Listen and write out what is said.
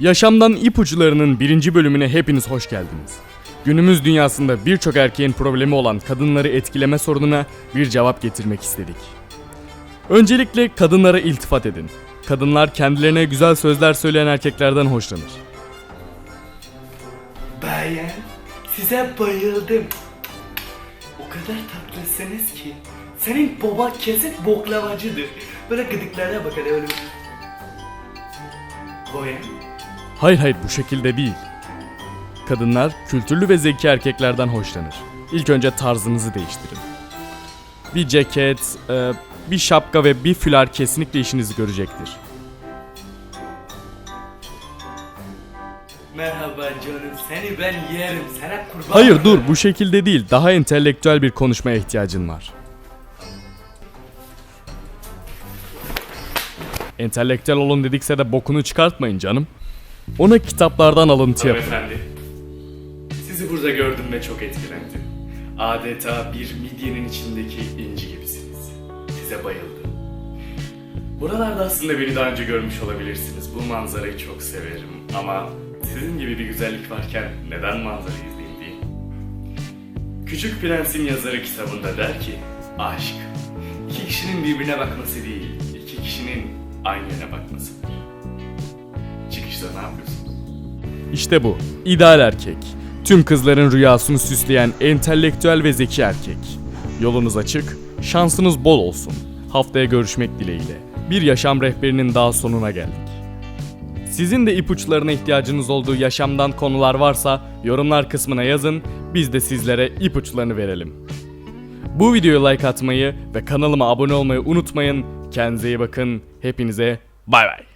Yaşamdan ipuçlarının birinci bölümüne hepiniz hoş geldiniz. Günümüz dünyasında birçok erkeğin problemi olan kadınları etkileme sorununa bir cevap getirmek istedik. Öncelikle kadınlara iltifat edin. Kadınlar kendilerine güzel sözler söyleyen erkeklerden hoşlanır. Bayan, size bayıldım. O kadar tatlısınız ki. Senin baba kesin boklavacıdır. Böyle gıdıklara bak hele öyle. Bayan, Hayır hayır bu şekilde değil. Kadınlar kültürlü ve zeki erkeklerden hoşlanır. İlk önce tarzınızı değiştirin. Bir ceket, e, bir şapka ve bir fülar kesinlikle işinizi görecektir. merhaba canım. Seni ben yerim. Sana kurban Hayır dur bu şekilde değil. Daha entelektüel bir konuşmaya ihtiyacın var. Entelektüel olun dedikse de bokunu çıkartmayın canım. Ona kitaplardan alıntı yapın. Hanımefendi, sizi burada gördüm ve çok etkilendim. Adeta bir midyenin içindeki inci gibisiniz. Size bayıldım. Buralarda aslında beni daha önce görmüş olabilirsiniz. Bu manzarayı çok severim ama sizin gibi bir güzellik varken neden manzara izleyeyim değil? Küçük Prens'in yazarı kitabında der ki, aşk iki kişinin birbirine bakması değil, iki kişinin aynı yöne bakmasıdır. Çıkışta ne yapıyorsunuz? İşte bu. İdeal erkek. Tüm kızların rüyasını süsleyen entelektüel ve zeki erkek. Yolunuz açık, şansınız bol olsun. Haftaya görüşmek dileğiyle. Bir yaşam rehberinin daha sonuna geldik. Sizin de ipuçlarına ihtiyacınız olduğu yaşamdan konular varsa yorumlar kısmına yazın, biz de sizlere ipuçlarını verelim. Bu videoya like atmayı ve kanalıma abone olmayı unutmayın. Kendinize iyi bakın. Hepinize bay bay.